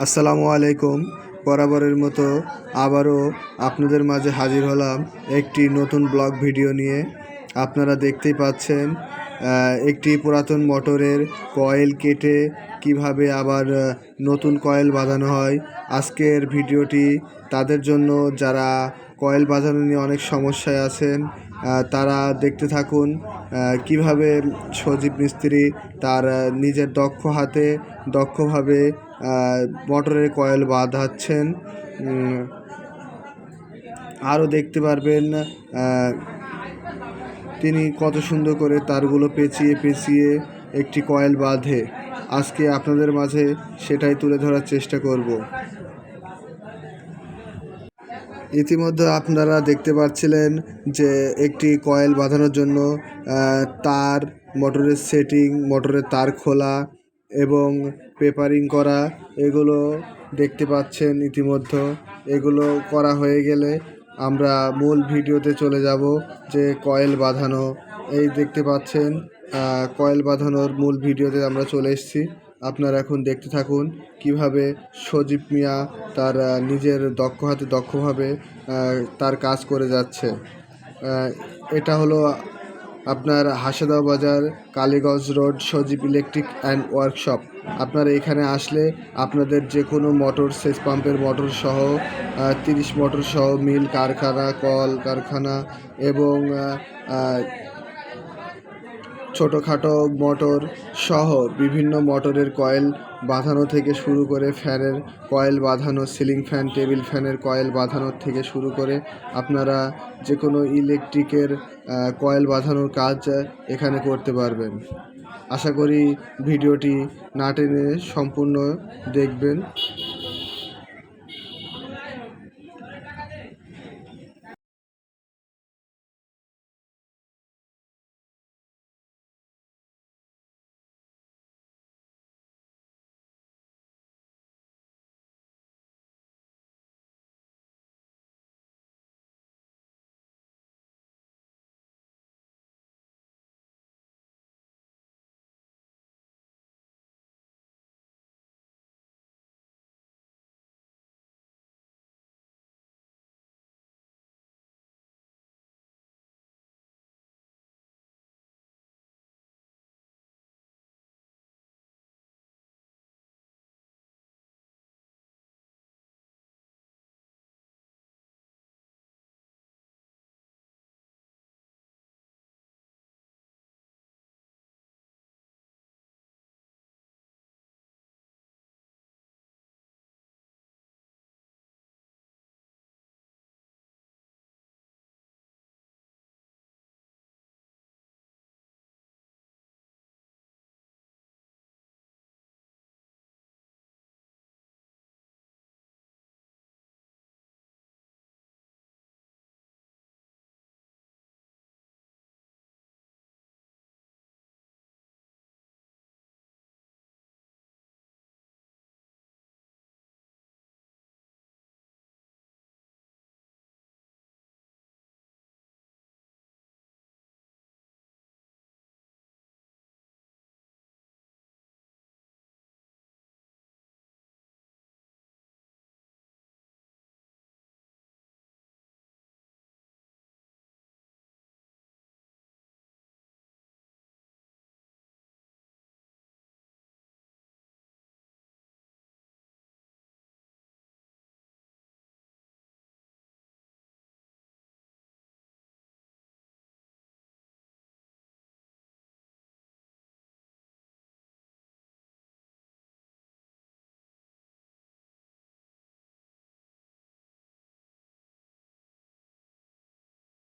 আসসালামু আলাইকুম। বরাবরের মতো আবারও আপনাদের মাঝে হাজির হলাম একটি নতুন ব্লগ ভিডিও নিয়ে। আপনারা দেখতেই পাচ্ছেন একটি পুরাতন মোটরের কয়েল কেটে কীভাবে আবার নতুন কয়েল বাঁধানো হয়। আজকের ভিডিওটি তাদের জন্য, যারা কয়েল বাঁধানো নিয়ে অনেক সমস্যায় আছেন তারা দেখতে থাকুন কীভাবে সজীব মিস্ত্রি তার নিজের দক্ষ হাতে দক্ষভাবে মোটরের কয়েল বাঁধাচ্ছেন। আরও দেখতে পারবেন তিনি কত সুন্দর করে তারগুলো পেঁচিয়ে পেঁচিয়ে একটি কয়েল বাঁধে। আজকে আপনাদের মাঝে সেটাই তুলে ধরার চেষ্টা করব। ইতিমধ্যে আপনারা দেখতে পাচ্ছিলেন যে একটি কয়েল বাঁধানোর জন্য তার, মোটরের সেটিং মোটরের তার খোলা এবং পেপারিং করা, এগুলো দেখতে পাচ্ছেন ইতিমধ্যে। এগুলো করা হয়ে গেলে আমরা মূল ভিডিওতে চলে যাব যে কয়েল বাঁধানো। এই দেখতে পাচ্ছেন কয়েল বাঁধানোর মূল ভিডিওতে আমরা চলে এসেছি। আপনারা এখন দেখতে থাকুন কীভাবে সজীব মিয়া তার নিজের দক্ষ হাতে দক্ষভাবে তার কাজ করে যাচ্ছে। এটা হলো আপনার হাসেদাও বাজার Kaliganj road, Sajib electric and workshop. আপনারা এখানে আসলে আপনাদের যে কোনো মোটর সেচ পাম্পের মোটর সহ তিরিশ মোটর সহ মিল কারখানা, কল কারখানা এবং ছোটোখাটো মোটর সহ বিভিন্ন মোটরের কয়েল বাঁধানো থেকে শুরু করে ফ্যানের কয়েল বাঁধানো, সিলিং ফ্যান, টেবিল ফ্যানের কয়েল বাঁধানোর থেকে শুরু করে আপনারা যে কোনো ইলেকট্রিকের কয়েল বাঁধানোর কাজ এখানে করতে পারবেন। আশা করি ভিডিওটি না টেনে সম্পূর্ণ দেখবেন।